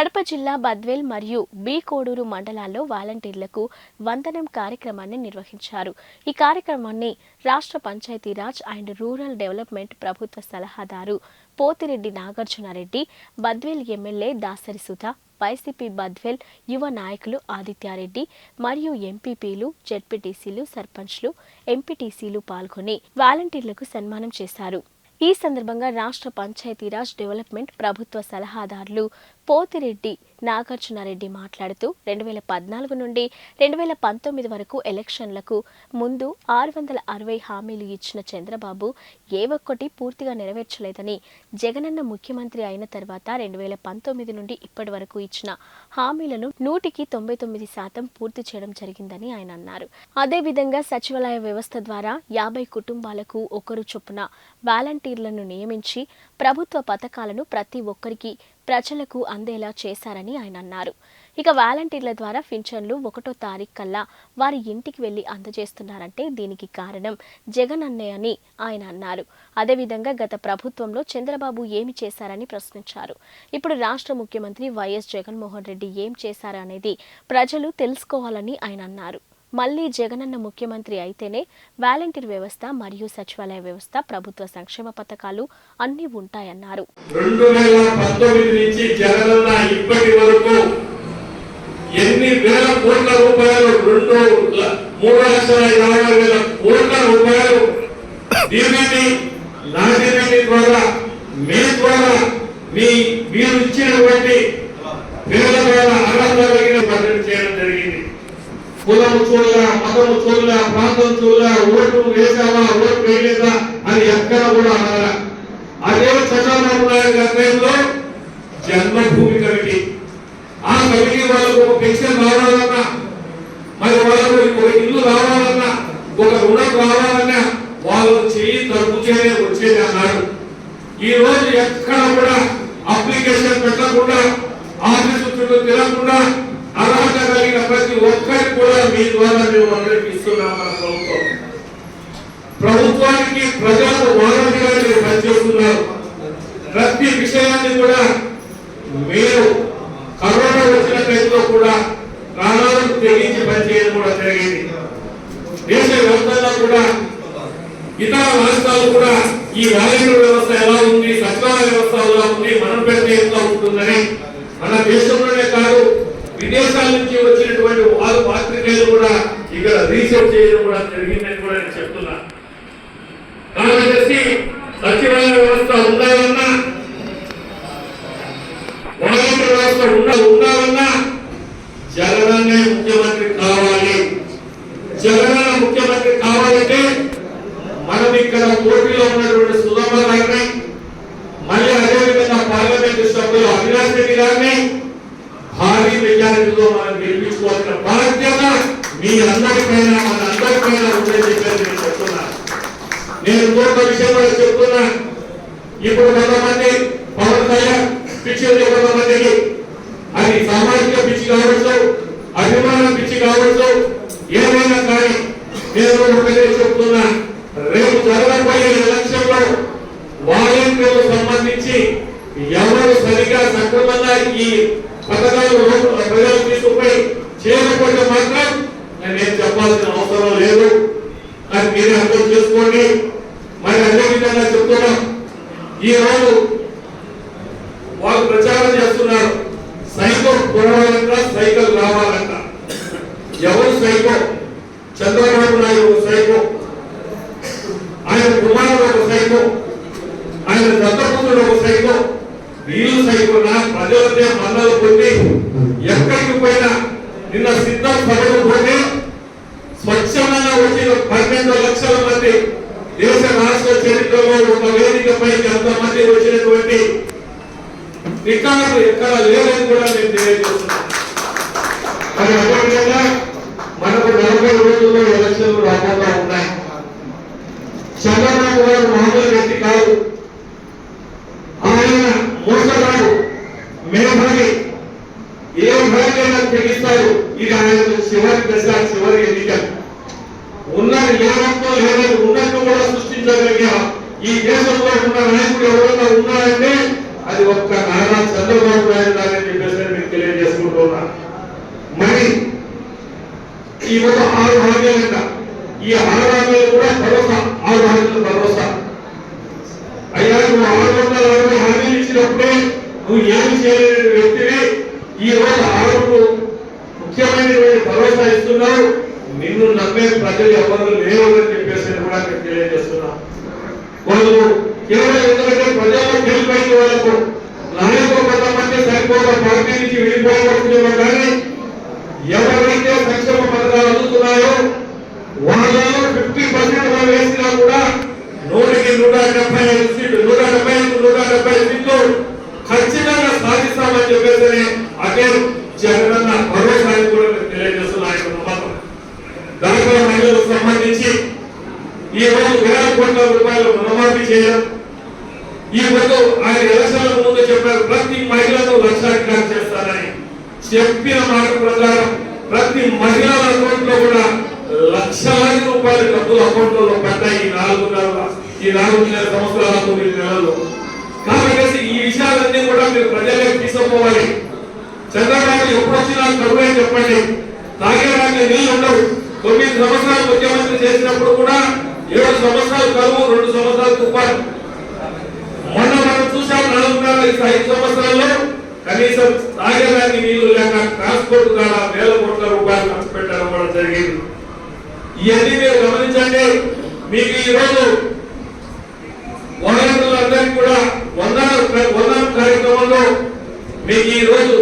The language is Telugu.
కడప జిల్లా బద్వేల్ మరియు బి కోడూరు మండలాల్లో వాలంటీర్లకు వందనం కార్యక్రమాన్ని నిర్వహించారు. ఈ కార్యక్రమాన్ని రాష్ట్ర పంచాయతీరాజ్ అండ్ రూరల్ డెవలప్మెంట్ ప్రభుత్వ సలహాదారు పోతిరెడ్డి నాగార్జునారెడ్డి బద్వేల్ ఎమ్మెల్యే దాసరి సుధా వైసీపీ బద్వేల్ యువ నాయకులు ఆదిత్యారెడ్డి మరియు ఎంపీపీలు జెడ్పీటీసీలు సర్పంచ్లు ఎంపీటీసీలు పాల్గొని వాలంటీర్లకు సన్మానం చేశారు. ఈ సందర్భంగా రాష్ట్ర పంచాయతీరాజ్ డెవలప్మెంట్ ప్రభుత్వ సలహాదారులు పోతిరెడ్డి నాగార్జునారెడ్డి మాట్లాడుతూ రెండు వేల పద్నాలుగు నుండి రెండు వేల పంతొమ్మిది వరకు ఎలక్షన్లకు ముందు ఆరు వందల అరవై హామీలు ఇచ్చిన చంద్రబాబు ఏ ఒక్కటి పూర్తిగా నెరవేర్చలేదని జగనన్న ముఖ్యమంత్రి అయిన తర్వాత రెండు వేల పంతొమ్మిది నుండి ఇప్పటి వరకు ఇచ్చిన హామీలను నూటికి తొంభై తొమ్మిది శాతం పూర్తి చేయడం జరిగిందని ఆయన అన్నారు. అదేవిధంగా సచివాలయ వ్యవస్థ ద్వారా యాభై కుటుంబాలకు ఒకరు చొప్పున వాలంటీర్లను నియమించి ప్రభుత్వ పథకాలను ప్రతి ఒక్కరికి ప్రజలకు అందేలా చేశారని ఆయన అన్నారు. ఇక వాలంటీర్ల ద్వారా పింఛన్లు ఒకటో తారీఖు కల్లా వారి ఇంటికి వెళ్ళి అందజేస్తున్నారంటే దీనికి కారణం జగన్ అన్నయ్య అని ఆయన అన్నారు. అదేవిధంగా గత ప్రభుత్వంలో చంద్రబాబు ఏమి చేశారని ప్రశ్నించారు. ఇప్పుడు రాష్ట్ర ముఖ్యమంత్రి వైఎస్ జగన్మోహన్ రెడ్డి ఏం చేశారనేది ప్రజలు తెలుసుకోవాలని ఆయన అన్నారు. మళ్ళీ జగనన్న ముఖ్యమంత్రి అయితేనే వాలంటీర్ వ్యవస్థ మరియు సచివాలయ వ్యవస్థ ప్రభుత్వ సంక్షేమ పథకాలు అన్నీ ఉంటాయన్నారు. ఎన్ని వేల కోట్ల రూపాయలు రెండు మూడు లక్షల వేల కోట్ల రూపాయలు దీనిని ద్వారా మీ ద్వారా మీ మీరు ఇచ్చినటువంటి పేద ద్వారా అర్హత కలిగిన చేయడం జరిగింది. కులము చూడలా మతము చూడలా ప్రాంతం చూడలా ఓటు వేసావా ఓటు వేయలేదా అని ఎక్కడ కూడా అనగా అదే చంద్రబాబు నాయుడు గారి జన్మభూమి కమిటీ. ఆ కమిటీ వాళ్ళకు ఒక పెన్షన్ రావాలన్నా మరి వాళ్ళకు ఒక ఇల్లు రావాలన్నా ఒక రుణం రావాలన్నా వాళ్ళు చేయి తగ్గుతేనే వచ్చేది అన్నారు. ఈ రోజు ఎక్కడ కూడా అప్లికేషన్ పెట్టకుండా ఆఫీసు చుట్టూ తిరగకుండా కలిగిన ప్రతి ఒక్కరికి కూడా మీ ద్వారా మేము అందరికి ఇస్తున్నాం మన ప్రభుత్వం. ప్రభుత్వానికి ప్రజలకు వారధిగా మీరు పనిచేస్తున్నారు. ప్రతి విషయాన్ని కూడా మీరు కరోనా వచ్చిన టైంలో కూడా ప్రాణాలను తెగించి పనిచేయడం కూడా జరిగింది. దేశ వ్యాప్తంగా కూడా ఇతర రాష్ట్రాలు కూడా ఈ వాలంటీర్ వ్యవస్థ ఎలా ఉంది సచివాలయ వ్యవస్థ ఎలా ఉంది మనం పెడితే ఎంత ఉంటుందని మన దేశంలో నుంచి వచ్చినటువంటి వారు పాత్రికేయులు కూడా ఇక్కడ రీసెర్చ్ చేయడం కూడా జరిగిందని కూడా నేను చెప్తున్నా. కాబట్టి సచివాలయ వ్యవస్థ ఉండాలన్నా వాలంటీర్ వ్యవస్థ ఉండ ఉండాలన్నా జగనన్నే ముఖ్యమంత్రి కావాలి. జగనన్న ముఖ్యమంత్రి కావాలంటే మనం ఇక్కడ పోటీలో ఉన్నటువంటి సుధమ్మ గారిని మళ్ళీ అదేవిధంగా పార్లమెంటు సభ్యులు అవినాష్ రెడ్డి గారిని భారీ మెజారిటీతో మనం గెలిపించుకోవాల్సిన బాధ్యత మీ అందరిపైన మన అందరిపైన ఉందని చెప్పేసి నేను చెప్తున్నాను నేను ఇంకొక విషయం కూడా చెప్తున్నా. ఇప్పుడు కొంతమంది పవన్ కళ్యాణ్ పిచ్చి ఉంది కొంతమందికి అది సామాజిక పిచ్చి కావచ్చు అభిమానం పిచ్చి కావచ్చు ఏమైనా కానీ నేను ఒకటే చెప్తున్నా. రేపు జరగబోయే ఎలక్షన్లో వాలంటీర్లకు సంబంధించి ఎవరు సరిగా సక్రమంగా ఈ పథకాలు రూప- ప్రజలు తీసుకుపోయి చేయకపోతే మాత్రం. నేనేం చెప్పాల్సిన అవసరం లేదు. అది మీరే అర్థం చేసుకోండి. మరి అదే విధంగా చెప్తున్నాం. ఈ రోజు వాళ్ళు ప్రచారం చేస్తున్నారు. సైకిల్ కొనవాలంట సైకిల్ రావాలంట. ఎవరు సైకో? చంద్రబాబు నాయుడు సైకో. ఆయన కుమారుడు ఒక సైకో ఆయన దత్తపుత్రుడు ఒక సైకో వీళ్ళు సైకోనా ప్రజలతో మన్నలు పొంది ఎక్కడికి పోయినా నిన్న సిద్ధం సభలు పొంది స్వచ్ఛందంగా వచ్చిన పన్నెండు లక్షల మంది దేశ రాష్ట్ర చరిత్రలో ఒక వేదికపై ఎంతమంది వచ్చినటువంటి రికార్డు ఎక్కడ లేదని కూడా నేను తెలియజేస్తున్నాను. భూమి ఏ భూమికైనా తెగిస్తారు ఇది ఆయన చివరి దశ చివరి ఎన్నిక. ఉన్నది లేనట్టు లేదని ఉన్నట్టు కూడా సృష్టించగలిగిన ఈ దేశంలో ఉన్న నాయకుడు ఎవరైనా ఉన్నారంటే అది ఒక్క నారా చంద్రబాబు నాయుడు గారని చెప్పేసి నేను తెలియజేసుకుంటూ ఉన్నాను మరి ఈ ఒక ఆరు హామీలంట ఈ ఆరు హామీలు కూడా భరోసా ఆరు హామీలు భరోసా. అయ్యా నువ్వు ఆరు వందల అరవై హామీలు ఇచ్చినప్పుడే నువ్వు ఏమి చేయలేని వ్యక్తివి. ఈ రోజు ఆరు ముఖ్యమైనటువంటి భరోసా ఇస్తున్నావు. నిన్ను నమ్మే ప్రజలు ఎవరు లేవు అని చెప్పేసి కూడా నేను తెలియజేస్తున్నా. వాళ్ళు కేవలం ఎందుకంటే ప్రజలు గెలిపోయిన వాళ్ళకు నాయకులు కొంతమంది సరిపోక పార్టీ నుంచి విడిపోవచ్చునేమో కానీ ఎవరైతే సంక్షేమ పథకాలు అందుతున్నాయో వాళ్ళలో ఫిఫ్టీ పర్సెంట్ వాళ్ళు వేసినా కూడా నూటికి నూట డెబ్బై ఐదు సీట్లు నూట డెబ్బై ఐదు నూట డెబ్బై సీట్లు ఖచ్చితంగా సాధిస్తామని చెప్పేసి అదే జగనన్న భరోసాన్ని కూడా నేను ఆయన నమ్మకం. దాంట్లో మహిళలకు సంబంధించి ఈ రోజు వేల కోట్ల రూపాయలు రుణమాఫీ చేయడం ఈ రోజు ఆయన ఎలక్షన్ల ముందు చెప్పారు ప్రతి మహిళను లక్షాధికారం చేస్తారని చెప్పిన మాట ప్రకారం ప్రతి మహిళల అకౌంట్లో కూడా లక్షలాది రూపాయల డబ్బులు అకౌంట్లో పడ్డాయి ఈ నాలుగున్నర ఈ నాలుగున్నర సంవత్సరాల తొమ్మిది నెలల్లో. కాబట్టి ఈ విషయాలన్నీ కూడా మీరు ప్రజలకు తీసుకుపోవాలి చంద్రబాబు ఎప్పుడు వచ్చినా కరువు అని చెప్పండి. తాగేవాడికి నీళ్ళు ఉండవు. తొమ్మిది సంవత్సరాలు ముఖ్యమంత్రి చేసినప్పుడు కూడా ఏడు సంవత్సరాలు కరువు రెండు సంవత్సరాలు తుఫాను. మొన్న మనం చూసాం నాలుగున్నర ఐదు సంవత్సరాల్లో కనీసం తాగేదానికి నీళ్ళు లేక ట్రాన్స్పోర్ట్ ద్వారా వేల కోట్ల రూపాయలు ఖర్చు పెట్టడం కూడా జరిగింది. ఇవన్నీ మీరు గమనించండి. మీకు ఈ రోజు వాలంటీర్లందరికీ కూడా వందన వందన కార్యక్రమంలో మీకు ఈ రోజు